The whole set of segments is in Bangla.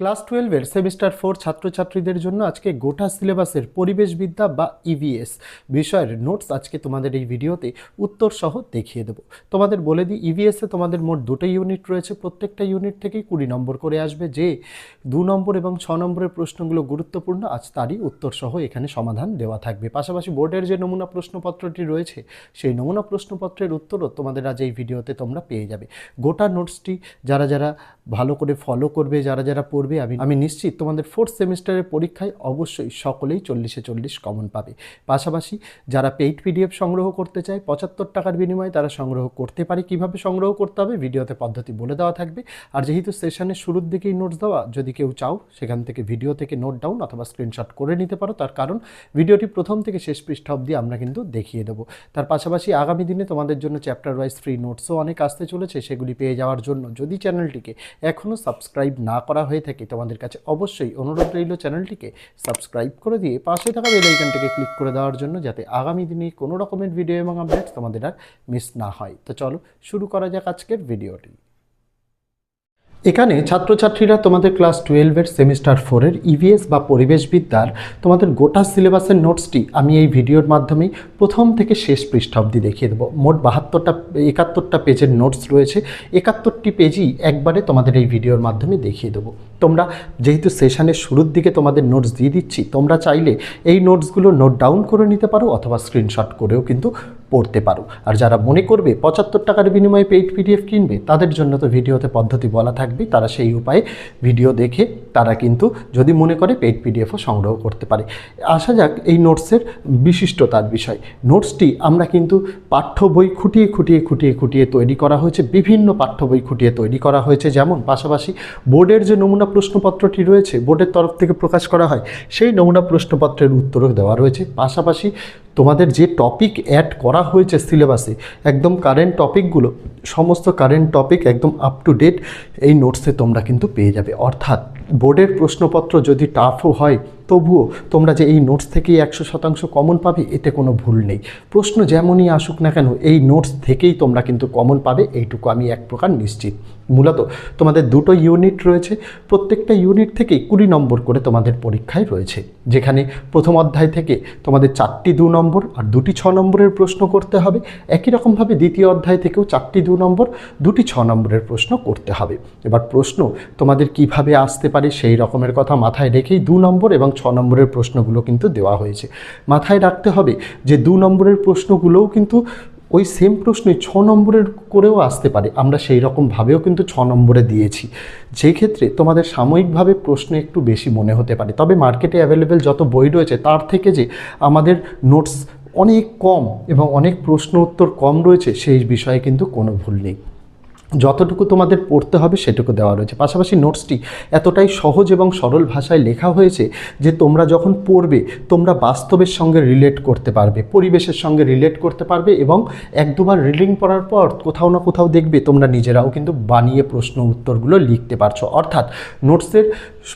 ক্লাস টুয়েলভের সেমিস্টার ফোর ছাত্রছাত্রীদের জন্য আজকে গোটা সিলেবাসের পরিবেশবিদ্যা বা ইভিএস বিষয়ের নোটস আজকে তোমাদের এই ভিডিওতে উত্তর সহ দেখিয়ে দেবো। তোমাদের বলে দিই ইভিএসে তোমাদের মোট দুটো ইউনিট রয়েছে। প্রত্যেকটা ইউনিট থেকেই কুড়ি নম্বর করে আসবে, যে দু নম্বর এবং ছ নম্বরের প্রশ্নগুলো গুরুত্বপূর্ণ, আজ তারই উত্তর সহ এখানে সমাধান দেওয়া থাকবে। পাশাপাশি বোর্ডের যে নমুনা প্রশ্নপত্রটি রয়েছে, সেই নমুনা প্রশ্নপত্রের উত্তরও তোমাদের আজ এই ভিডিওতে তোমরা পেয়ে যাবে। গোটা নোটসটি যারা যারা ভালো করে ফলো করবে, যারা যারা পড়বে আমি আমি নিশ্চিত তোমাদের ফোর্থ সেমিস্টারের পরীক্ষায় অবশ্যই সকলেই চল্লিশে চল্লিশ কমন পাবে। পাশাপাশি যারা পেইড পিডিএফ সংগ্রহ করতে চায়, পঁচাত্তর টাকার বিনিময়ে তারা সংগ্রহ করতে পারে। কীভাবে সংগ্রহ করতে হবে? ভিডিওতে পদ্ধতি বলে দেওয়া থাকবে। আর যেহেতু সেশনের শুরুর দিকেই নোটস দেওয়া, যদি কেউ চাও, সেখান থেকে ভিডিও থেকে নোট ডাউন অথবা স্ক্রিনশট করে নিতে পারো। তার কারণ, ভিডিওটি প্রথম থেকে শেষ পৃষ্ঠা অবধি আমরা কিন্তু দেখিয়ে দেবো। তার পাশাপাশি আগামী দিনে তোমাদের জন্য চ্যাপ্টার ওয়াইজ ফ্রি নোটসও অনেক আসতে চলেছে, সেগুলি পেয়ে যাওয়ার জন্য। যদি চ্যানেলটিকে এখনও সাবস্ক্রাইব না করা হয়ে থাকে তোমাদের কাছে অবশ্যই অনুরোধ রইল চ্যানেলটিকে সাবস্ক্রাইব করে দিয়ে পাশে থাকা বেলাইকানটিকে ক্লিক করে দেওয়ার জন্য যাতে আগামী দিনে কোনো রকমের ভিডিও এবং আপডেট তোমাদের আর মিস না হয়। তো চলো শুরু করা যাক আজকের ভিডিওটি। এখানে ছাত্রছাত্রীরা তোমাদের ক্লাস টুয়েলভের সেমিস্টার ফোরের ইভিএস বা পরিবেশবিদ্যার তোমাদের গোটা সিলেবাসের নোটসটি আমি এই ভিডিওর মাধ্যমেই প্রথম থেকে শেষ পৃষ্ঠা অবধি দেখিয়ে দেবো। মোট বাহাত্তরটা, একাত্তরটা পেজের নোটস রয়েছে। একাত্তরটি পেজই একবারে তোমাদের এই ভিডিওর মাধ্যমে দেখিয়ে দেবো। তোমরা যেহেতু সেশনের শুরুর দিকে তোমাদের নোটস দিয়ে দিচ্ছি, তোমরা চাইলে এই নোটসগুলো নোট ডাউন করে নিতে পারো অথবা স্ক্রিনশট করেও কিন্তু পড়তে পারো। আর যারা মনে করবে পঁচাত্তর টাকার বিনিময়ে পেইড পিডিএফ কিনবে, তাদের জন্য তো ভিডিওতে পদ্ধতি বলা থাকবে তারা সেই উপায়ে ভিডিও দেখে তারা কিন্তু যদি মনে করে পেইড পিডিএফও সংগ্রহ করতে পারে। আসা যাক এই নোটসের বিশিষ্টতার বিষয়। নোটসটি আমরা কিন্তু পাঠ্য বই খুঁটিয়ে খুঁটিয়ে খুঁটিয়ে খুঁটিয়ে তৈরি করা হয়েছে, বিভিন্ন পাঠ্য বই খুঁটিয়ে তৈরি করা হয়েছে। যেমন পাশাপাশি বোর্ডের যে নমুনা প্রশ্নপত্রটি রয়েছে, বোর্ডের তরফ থেকে প্রকাশ করা হয়, সেই নমুনা প্রশ্নপত্রের উত্তরও দেওয়া রয়েছে। পাশাপাশি তোমাদের যে টপিক অ্যাড করা হয়েছে সিলেবাসে একদম কারেন্ট টপিকগুলো সমস্ত কারেন্ট টপিক একদম আপ টু ডেট এই নোটসে তোমরা কিন্তু পেয়ে যাবে। অর্থাৎ বোর্ডের প্রশ্নপত্র যদি টাফও হয়, তবুও তোমরা যে এই নোটস থেকেই একশো শতাংশ কমন পাবে, এতে কোনো ভুল নেই। প্রশ্ন যেমনই আসুক না কেন, এই নোটস থেকেই তোমরা কিন্তু কমন পাবে, এইটুকু আমি এক প্রকার নিশ্চিত। মূলত তোমাদের দুটো ইউনিট রয়েছে। প্রত্যেকটা ইউনিট থেকেই কুড়ি নম্বর করে তোমাদের পরীক্ষায় রয়েছে। যেখানে প্রথম অধ্যায় থেকে তোমাদের চারটি দু নম্বর আর দুটি ছ নম্বরের প্রশ্ন করতে হবে। একই রকমভাবে দ্বিতীয় অধ্যায় থেকেও চারটি দু নম্বর, দুটি ছ নম্বরের প্রশ্ন করতে হবে। এবার প্রশ্ন, তোমাদের কীভাবে আসতে পারে সেই রকমের কথা মাথায় রেখেই দু নম্বর এবং ছ নম্বরের প্রশ্নগুলো কিন্তু দেওয়া হয়েছে। মাথায় রাখতে হবে যে দু নম্বরের প্রশ্নগুলোও কিন্তু ওই সেম প্রশ্নে ছ নম্বরের করেও আসতে পারে। আমরা সেই রকমভাবেও কিন্তু ছ নম্বরে দিয়েছি। যে ক্ষেত্রে তোমাদের সাময়িকভাবে প্রশ্ন একটু বেশি মনে হতে পারে। তবে মার্কেটে অ্যাভেলেবেল যত বই রয়েছে, তার থেকে যে আমাদের নোটস অনেক কম এবং অনেক প্রশ্ন উত্তর কম রয়েছে, সেই বিষয়ে কিন্তু কোনো ভুল নেই। যতটুকু তোমাদের পড়তে হবে সেটুকু দেওয়া রয়েছে। পাশাপাশি নোটসটি এতটাই সহজ এবং সরল ভাষায় লেখা হয়েছে যে তোমরা যখন পড়বে, তোমরা বাস্তবের সঙ্গে রিলেট করতে পারবে, পরিবেশের সঙ্গে রিলেট করতে পারবে এবং এক দুবার রিডিং পড়ার পর কোথাও না কোথাও দেখবে তোমরা নিজেরাও কিন্তু বানিয়ে প্রশ্ন উত্তরগুলো লিখতে পারছ। অর্থাৎ নোটসের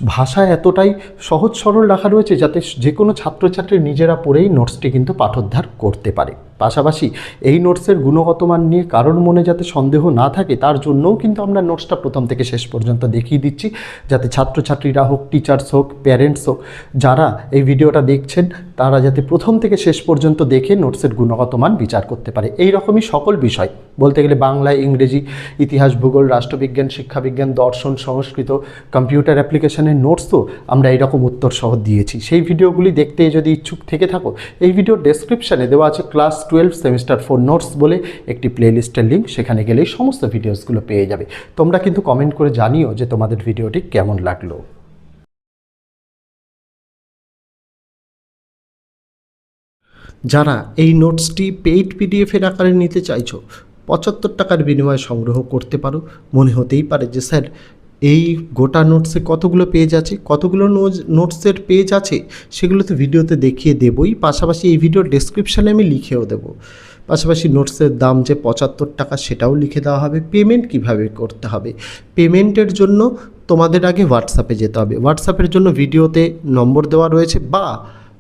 ভাষা এতটাই সহজ সরল রাখা রয়েছে যাতে যে কোনো ছাত্রছাত্রী নিজেরা পড়েই নোটসটি কিন্তু পাঠোদ্ধার করতে পারে। পাশাপাশি এই নোটসের গুণগত মান নিয়ে কারোর মনে যাতে সন্দেহ না থাকে, তার জন্যও কিন্তু আমরা নোটসটা প্রথম থেকে শেষ পর্যন্ত দেখিয়ে দিচ্ছি। যাতে ছাত্রছাত্রীরা হোক টিচার্স হোক প্যারেন্টস হোক, যারা এই ভিডিওটা দেখছেন, তারা যাতে প্রথম থেকে শেষ পর্যন্ত দেখে নোটসের গুণগত মান বিচার করতে পারে। এই রকমই সকল বিষয়। বলতে গেলে বাংলা, ইংরেজি, ইতিহাস, ভূগোল, রাষ্ট্রবিজ্ঞান, শিক্ষাবিজ্ঞান, দর্শন, সংস্কৃত, কম্পিউটার অ্যাপ্লিকেশনের নোটসও আমরা এইরকম উত্তর সহ দিয়েছি। সেই ভিডিওগুলি দেখতে যদি ইচ্ছুক থেকে থাকো, এই ভিডিওর ডেসক্রিপশানে দেওয়া আছে class twelve semester four notes বলে একটি প্লেলিস্টের লিঙ্ক সেখানে গেলেই সমস্ত ভিডিওসগুলো পেয়ে যাবে। তোমরা কিন্তু কমেন্ট করে জানিও যে তোমাদের ভিডিওটি কেমন লাগল। যারা এই নোটসটি পেইড পিডিএফের আকারে নিতে চাইছো, পঁচাত্তর টাকার বিনিময়ে সংগ্রহ করতে পারো। মনে হতেই পারে যে, স্যার এই গোটা নোটসে কতগুলো পেজ আছে, কতগুলো নোটসের পেজ আছে সেগুলো তো ভিডিওতে দেখিয়ে দেবই। পাশাপাশি এই ভিডিওর ডেসক্রিপশানে আমি লিখেও দেবো। পাশাপাশি নোটসের দাম যে পঁচাত্তর টাকা সেটাও লিখে দেওয়া হবে। পেমেন্ট কীভাবে করতে হবে? পেমেন্টের জন্য তোমাদের আগে হোয়াটসঅ্যাপে যেতে হবে। হোয়াটসঅ্যাপের জন্য ভিডিওতে নম্বর দেওয়া রয়েছে বা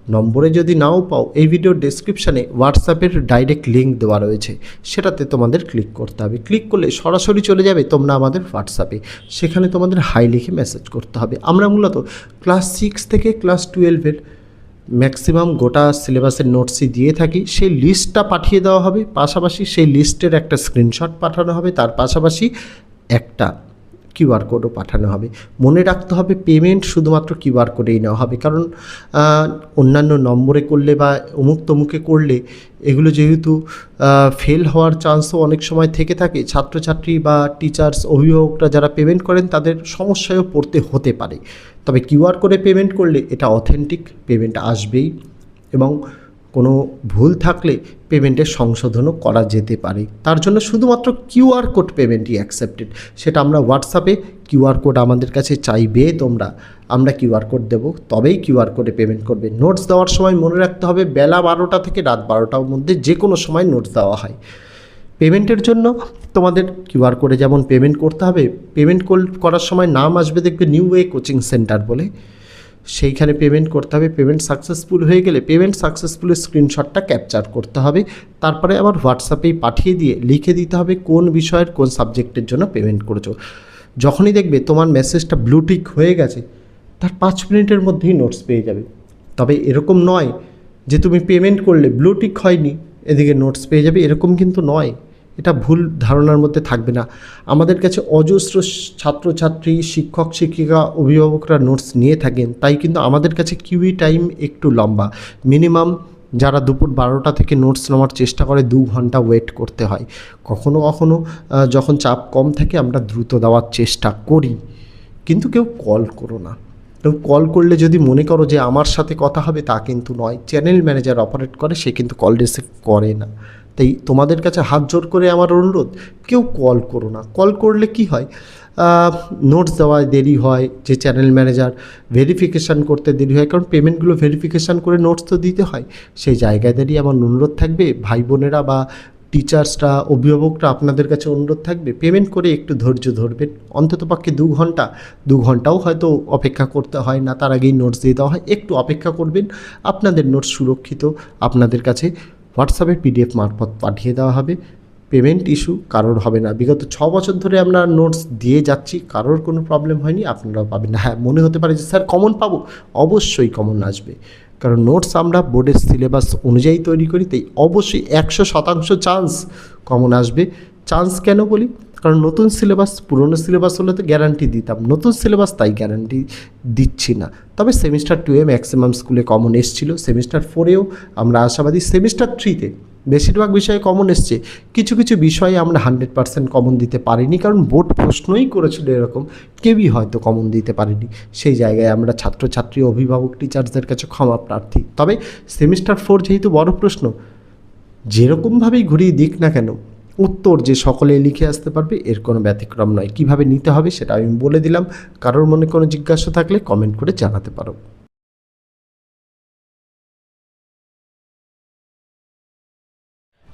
নম্বরে যদি নাও পাও, এই ভিডিওর ডেসক্রিপশানে হোয়াটসঅ্যাপের ডাইরেক্ট লিঙ্ক দেওয়া রয়েছে। সেটাতে তোমাদের ক্লিক করতে হবে। ক্লিক করলে সরাসরি চলে যাবে তোমরা আমাদের হোয়াটসঅ্যাপে সেখানে তোমাদের হাই লিখে মেসেজ করতে হবে। আমরা মূলত ক্লাস সিক্স থেকে ক্লাস টুয়েলভের ম্যাক্সিমাম গোটা সিলেবাসের নোটসই দিয়ে থাকি। সেই লিস্টটা পাঠিয়ে দেওয়া হবে। পাশাপাশি সেই লিস্টের একটা স্ক্রিনশট পাঠানো হবে। তার পাশাপাশি একটা কিউআর কোডও পাঠানো হবে। মনে রাখতে হবে পেমেন্ট শুধুমাত্র কিউআর কোডেই নেওয়া হবে। কারণ অন্যান্য নম্বরে করলে বা অমুক তমুকে করলে এগুলো যেহেতু ফেল হওয়ার চান্সও অনেক সময় থেকে থাকে। ছাত্রছাত্রী বা টিচার্স অভিভাবকরা যারা পেমেন্ট করেন তাদের সমস্যায়ও পড়তে হতে পারে। তবে কিউআর কোডে পেমেন্ট করলে এটা অথেন্টিক পেমেন্ট আসবেই। এবং কোনো ভুল থাকলে পেমেন্টের সংশোধনও করা যেতে পারে। তার জন্য শুধুমাত্র কিউআর কোড পেমেন্টই অ্যাকসেপ্টেড সেটা আমরা হোয়াটসঅ্যাপে কিউআর কোড আমাদের কাছে চাইবে তোমরা। আমরা কিউআর কোড দেবো, তবেই কিউআর কোডে পেমেন্ট করবে। নোটস দেওয়ার সময় মনে রাখতে হবে, বেলা বারোটা থেকে রাত বারোটার মধ্যে যে কোনো সময় নোটস দেওয়া হয়। পেমেন্টের জন্য তোমাদের কিউআর কোডে যেমন পেমেন্ট করতে হবে, পেমেন্ট করার সময় নাম আসবে, দেখবে নিউ ওয়ে কোচিং সেন্টার বলে। সেইখানে পেমেন্ট করতে হবে পেমেন্ট সাকসেসফুল হয়ে গেলে পেমেন্ট সাকসেসফুলের স্ক্রিনশটটা ক্যাপচার করতে হবে। তারপরে আবার হোয়াটসঅ্যাপেই পাঠিয়ে দিয়ে লিখে দিতে হবে কোন বিষয়ের কোন সাবজেক্টের জন্য পেমেন্ট করেছ। যখনই দেখবে তোমার মেসেজটা ব্লুটিক হয়ে গেছে, তার পাঁচ মিনিটের মধ্যেই নোটস পেয়ে যাবে। তবে এরকম নয় যে তুমি পেমেন্ট করলে ব্লুটিক হয়নি, এদিকে নোটস পেয়ে যাবে, এরকম কিন্তু নয়। এটা ভুল ধারণার মধ্যে থাকবে না। আমাদের কাছে অজস্র ছাত্রছাত্রী, শিক্ষক, শিক্ষিকা, অভিভাবকরা নোটস নিয়ে থাকেন। তাই কিন্তু আমাদের কাছে কিউই টাইম একটু লম্বা। মিনিমাম যারা দুপুর বারোটা থেকে নোটস নেওয়ার চেষ্টা করে, দু ঘণ্টা ওয়েট করতে হয়। কখনো কখনো যখন চাপ কম থাকে, আমরা দ্রুত দেওয়ার চেষ্টা করি। কিন্তু কেউ কল করো না। কেউ কল করলে যদি মনে করো যে আমার সাথে কথা হবে, তা কিন্তু নয়। চ্যানেল ম্যানেজার অপারেট করে, সে কিন্তু কল রিসিভ করে না। তাই তোমাদের কাছে হাত জোর করে আমার অনুরোধ, কেউ কল করো না। কল করলে কি হয়? নোটস দেওয়ায় দেরি হয়, যে চ্যানেল ম্যানেজার ভেরিফিকেশান করতে দেরি হয়, কারণ পেমেন্টগুলো ভেরিফিকেশান করে নোটস তো দিতে হয়। সেই জায়গায় আমার অনুরোধ থাকবে, ভাই বোনেরা বা টিচার্সরা অভিভাবকরা আপনাদের কাছে অনুরোধ থাকবে পেমেন্ট করে একটু ধৈর্য ধরবেন। অন্ততপক্ষে দু ঘণ্টা, দু ঘন্টাও হয়তো অপেক্ষা করতে হয় না, তার আগেই নোটস দিয়ে দেওয়া হয়, একটু অপেক্ষা করবেন। আপনাদের নোটস সুরক্ষিত, আপনাদের কাছে হোয়াটসঅ্যাপে পিডিএফ মারফত পাঠিয়ে দেওয়া হবে। পেমেন্ট ইস্যু কারোর হবে না। বিগত ছ বছর ধরে আমরা নোটস দিয়ে যাচ্ছি, কারোর কোনো প্রবলেম হয়নি, আপনারাও পাবেন না। হ্যাঁ মনে হতে পারে যে, স্যার কমন পাবো? অবশ্যই কমন আসবে। কারণ নোটস আমরা বোর্ডের সিলেবাস অনুযায়ী তৈরি করি, তাই অবশ্যই একশো শতাংশ চান্স কমন আসবে। চান্স কেন বলি? কারণ নতুন সিলেবাস পুরনো সিলেবাস হলে তো গ্যারান্টি দিতাম। নতুন সিলেবাস তাই গ্যারান্টি দিচ্ছি না। তবে সেমিস্টার টুয়ে ম্যাক্সিমাম স্কুলে কমন এসেছিল। সেমিস্টার ফোরেও আমরা আশাবাদী সেমিস্টার থ্রিতে বেশিরভাগ বিষয়ে কমন এসছে। কিছু কিছু বিষয়ে আমরা হান্ড্রেড পার্সেন্ট কমন দিতে পারিনি। কারণ বোর্ড প্রশ্নই করেছিল এরকম, কেউই হয়তো কমন দিতে পারিনি। সেই জায়গায় আমরা ছাত্রছাত্রী, অভিভাবক টিচার্সদের কাছে ক্ষমা প্রার্থী। তবে সেমিস্টার ফোর যেহেতু বড় প্রশ্ন, যেরকমভাবেই ঘুরিয়ে দিক না কেন উত্তর যে সকলে লিখে আসতে পারবে, এর কোনো ব্যতিক্রম নয়। কীভাবে নিতে হবে সেটা আমি বলে দিলাম। কারোর মনে কোনো জিজ্ঞাসা থাকলে কমেন্ট করে জানাতে পারো।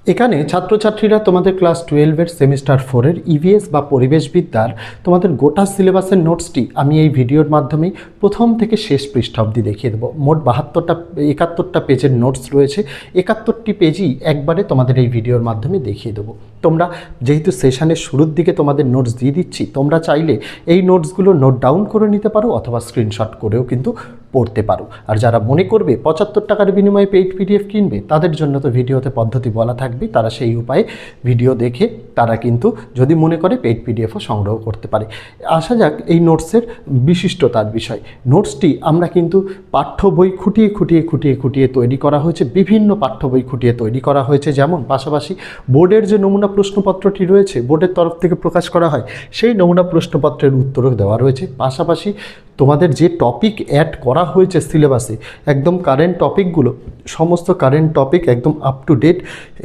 এখানে ছাত্রছাত্রীরা তোমাদের ক্লাস টুয়েলভের সেমিস্টার ফোরের ইভিএস বা পরিবেশবিদ্যার তোমাদের গোটা সিলেবাসের নোটসটি আমি এই ভিডিওর মাধ্যমে প্রথম থেকে শেষ পৃষ্ঠা অবধি দেখিয়ে দেবো। মোট বাহাত্তরটা, একাত্তরটা পেজের নোটস রয়েছে। একাত্তরটি পেজই একবারে তোমাদের এই ভিডিওর মাধ্যমে দেখিয়ে দেবো। তোমরা যেহেতু সেশনের শুরুর দিকে তোমাদের নোটস দিয়ে দিচ্ছি, তোমরা চাইলে এই নোটসগুলো নোট ডাউন করে নিতে পারো অথবা স্ক্রিনশট করেও কিন্তু পড়তে পারো। আর যারা মনে করবে পঁচাত্তর টাকার বিনিময়ে পেইড পিডিএফ কিনবে, তাদের জন্য তো ভিডিওতে পদ্ধতি বলা থাকবে তারা সেই উপায়ে ভিডিও দেখে তারা কিন্তু যদি মনে করে পেইড পিডিএফও সংগ্রহ করতে পারে। আসা যাক এই নোটসের বিশিষ্টতার বিষয়। নোটসটি আমরা কিন্তু পাঠ্য বই খুঁটিয়ে খুঁটিয়ে খুঁটিয়ে খুঁটিয়ে তৈরি করা হয়েছে, বিভিন্ন পাঠ্য বই খুঁটিয়ে তৈরি করা হয়েছে। যেমন পাশাপাশি বোর্ডের যে নমুনা প্রশ্নপত্রটি রয়েছে, বোর্ডের তরফ থেকে প্রকাশ করা হয়, সেই নমুনা প্রশ্নপত্রের উত্তরও দেওয়া রয়েছে। পাশাপাশি তোমাদের যে টপিক অ্যাড করা হয়েছে সিলেবাসে একদম কারেন্ট টপিকগুলো সমস্ত কারেন্ট টপিক একদম আপ টু ডেট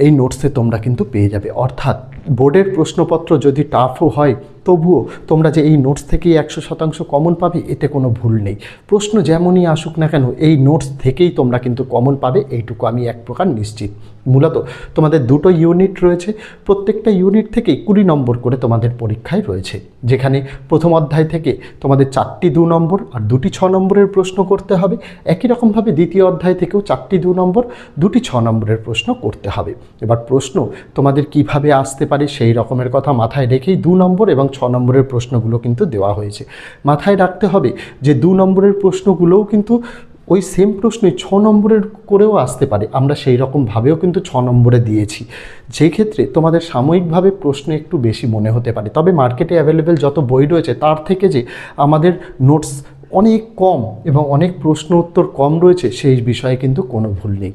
এই নোটসে তোমরা কিন্তু পেয়ে যাবে। অর্থাৎ বোর্ডের প্রশ্নপত্র যদি টাফও হয়, তবুও তোমরা যে এই নোটস থেকেই একশো শতাংশ কমন পাবে, এতে কোনো ভুল নেই। প্রশ্ন যেমনই আসুক না কেন, এই নোটস থেকেই তোমরা কিন্তু কমন পাবে, এইটুকু আমি এক প্রকার নিশ্চিত। মূলত তোমাদের দুটো ইউনিট রয়েছে, প্রত্যেকটা ইউনিট থেকেই কুড়ি নম্বর করে তোমাদের পরীক্ষায় রয়েছে, যেখানে প্রথম অধ্যায় থেকে তোমাদের চারটি দু নম্বর আর দুটি ছ নম্বরের প্রশ্ন করতে হবে। একই রকমভাবে দ্বিতীয় অধ্যায় থেকেও চারটি দু নম্বর, দুটি ছ নম্বরের প্রশ্ন করতে হবে। এবার প্রশ্ন তোমাদের কীভাবে আসতে পারে সেই রকমের কথা মাথায় রেখেই দু নম্বর এবং ছ নম্বরের প্রশ্নগুলো কিন্তু দেওয়া হয়েছে। মাথায় রাখতে হবে যে দু নম্বরের প্রশ্নগুলোও কিন্তু ওই সেম প্রশ্নই ছ নম্বরের করেও আসতে পারে। আমরা সেই রকমভাবেও কিন্তু ছ নম্বরে দিয়েছি। যে ক্ষেত্রে তোমাদের সাময়িকভাবে প্রশ্ন একটু বেশি মনে হতে পারে। তবে মার্কেটে অ্যাভেলেবেল যত বই রয়েছে, তার থেকে যে আমাদের নোটস অনেক কম এবং অনেক প্রশ্ন উত্তর কম রয়েছে, সেই বিষয়ে কিন্তু কোনো ভুল নেই।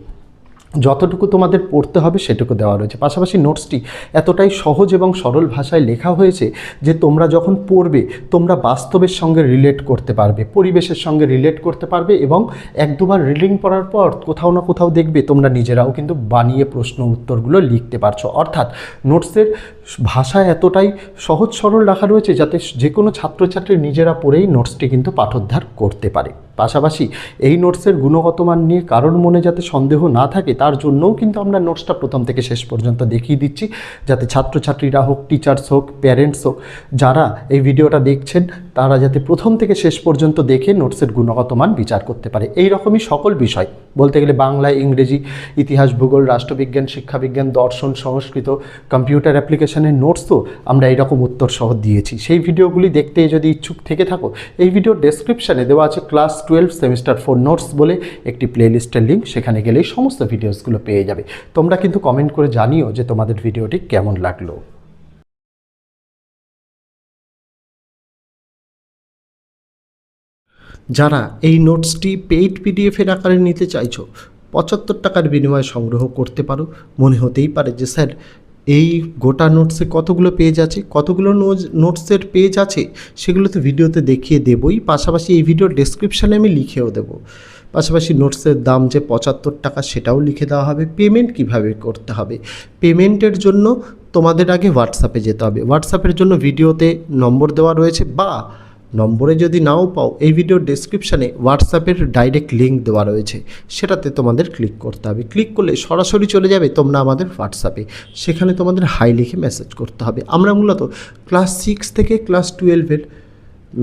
যতটুকু তোমাদের পড়তে হবে সেটুকু দেওয়া রয়েছে। পাশাপাশি নোটসটি এতটাই সহজ এবং সরল ভাষায় লেখা হয়েছে যে তোমরা যখন পড়বে, তোমরা বাস্তবের সঙ্গে রিলেট করতে পারবে, পরিবেশের সঙ্গে রিলেট করতে পারবে এবং এক দুবার রিডিং পড়ার পর কোথাও না কোথাও দেখবে তোমরা নিজেরাও কিন্তু বানিয়ে প্রশ্ন উত্তরগুলো লিখতে পারছ। অর্থাৎ নোটসের ভাষা এতটাই সহজ সরল রাখা রয়েছে যাতে যে কোনো ছাত্রছাত্রী নিজেরা পড়েই নোটসটি কিন্তু পাঠোদ্ধার করতে পারে। পাশাপাশি এই নোটসের গুণগত মান নিয়ে কারোর মনে যাতে সন্দেহ না থাকে, তার জন্যও কিন্তু আমরা নোটসটা প্রথম থেকে শেষ পর্যন্ত দেখিয়ে দিচ্ছি। যাতে ছাত্রছাত্রীরা হোক টিচার্স হোক প্যারেন্টস হোক, যারা এই ভিডিওটা দেখছেন তারা যাতে প্রথম থেকে শেষ পর্যন্ত দেখে নোটসের গুণগত মান বিচার করতে পারে। এই রকমই সকল বিষয়। বলতে গেলে বাংলা, ইংরেজি, ইতিহাস, ভূগোল, রাষ্ট্রবিজ্ঞান, শিক্ষাবিজ্ঞান, দর্শন, সংস্কৃত, কম্পিউটার অ্যাপ্লিকেশনের নোটসও আমরা এইরকম উত্তর সহ দিয়েছি। সেই ভিডিওগুলি দেখতে যদি ইচ্ছুক থেকে থাকো, এই ভিডিওর ডেসক্রিপশানে দেওয়া আছে class twelve semester four notes বলে একটি প্লেলিস্টের লিঙ্ক সেখানে গেলেই সমস্ত ভিডিওসগুলো পেয়ে যাবে। তোমরা কিন্তু কমেন্ট করে জানিও যে তোমাদের ভিডিওটি কেমন লাগল। যারা এই নোটসটি পেইড পিডিএফের আকারে নিতে চাইছো, পঁচাত্তর টাকার বিনিময়ে সংগ্রহ করতে পারো। মনে হতেই পারে যে, স্যার, এই গোটা নোটসে কতগুলো পেজ আছে, কতগুলো নোটসের পেজ আছে, সেগুলো তো ভিডিওতে দেখিয়ে দেবই। পাশাপাশি এই ভিডিওর ডেসক্রিপশানে আমি লিখেও দেবো। পাশাপাশি নোটসের দাম যে পঁচাত্তর টাকা, সেটাও লিখে দেওয়া হবে। পেমেন্ট কীভাবে করতে হবে? পেমেন্টের জন্য তোমাদের আগে হোয়াটসঅ্যাপে যেতে হবে। হোয়াটসঅ্যাপের জন্য ভিডিওতে নম্বর দেওয়া রয়েছে বা নম্বরে যদি নাও পাও, এই ভিডিওর ডেসক্রিপশানে হোয়াটসঅ্যাপের ডাইরেক্ট লিঙ্ক দেওয়া রয়েছে। সেটাতে তোমাদের ক্লিক করতে হবে। ক্লিক করলে সরাসরি চলে যাবে তোমরা আমাদের হোয়াটসঅ্যাপে সেখানে তোমাদের হাই লিখে মেসেজ করতে হবে। আমরা মূলত ক্লাস সিক্স থেকে ক্লাস টুয়েলভের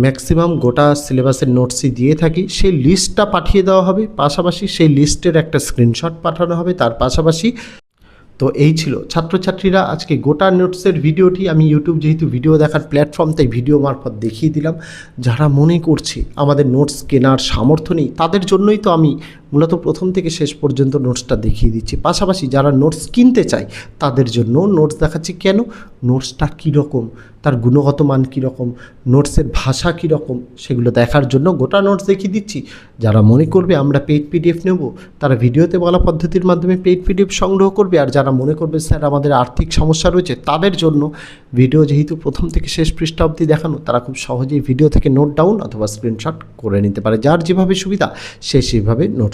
ম্যাক্সিমাম গোটা সিলেবাসের নোটসই দিয়ে থাকি। সেই লিস্টটা পাঠিয়ে দেওয়া হবে। পাশাপাশি সেই লিস্টের একটা স্ক্রিনশট পাঠানো হবে। তার পাশাপাশি তো এই ছিল। ছাত্রছাত্রীরা, আজকে গোটা নোটসের ভিডিওটি, আমি ইউটিউব যেহেতু ভিডিও দেখার প্ল্যাটফর্ম তাই ভিডিও মারফত দেখিয়ে দিলাম। যারা মনে করছে আমাদের নোটস কেনার সামর্থ্য নেই, তাদের জন্যই তো আমি মূলত প্রথম থেকে শেষ পর্যন্ত নোটসটা দেখিয়ে দিচ্ছি। পাশাপাশি যারা নোটস কিনতে চায়, তাদের জন্য নোটস দেখাচ্ছি কেন? নোটসটা কীরকম? তার গুণগত মান কীরকম? নোটসের ভাষা কীরকম? সেগুলো দেখার জন্য গোটা নোটস দেখিয়ে দিচ্ছি। যারা মনে করবে আমরা পেইড পিডিএফ নেব, তারা ভিডিওতে বলা পদ্ধতির মাধ্যমে পেইড পিডিএফ সংগ্রহ করবে। আর যারা মনে করবে, স্যার, আমাদের আর্থিক সমস্যা রয়েছে, তাদের জন্য ভিডিও যেহেতু প্রথম থেকে শেষ পৃষ্ঠা অবধি দেখানো, তারা খুব সহজেই ভিডিও থেকে নোট ডাউন অথবা স্ক্রিনশট করে নিতে পারে। যার যেভাবে সুবিধা, সে সেভাবে নোট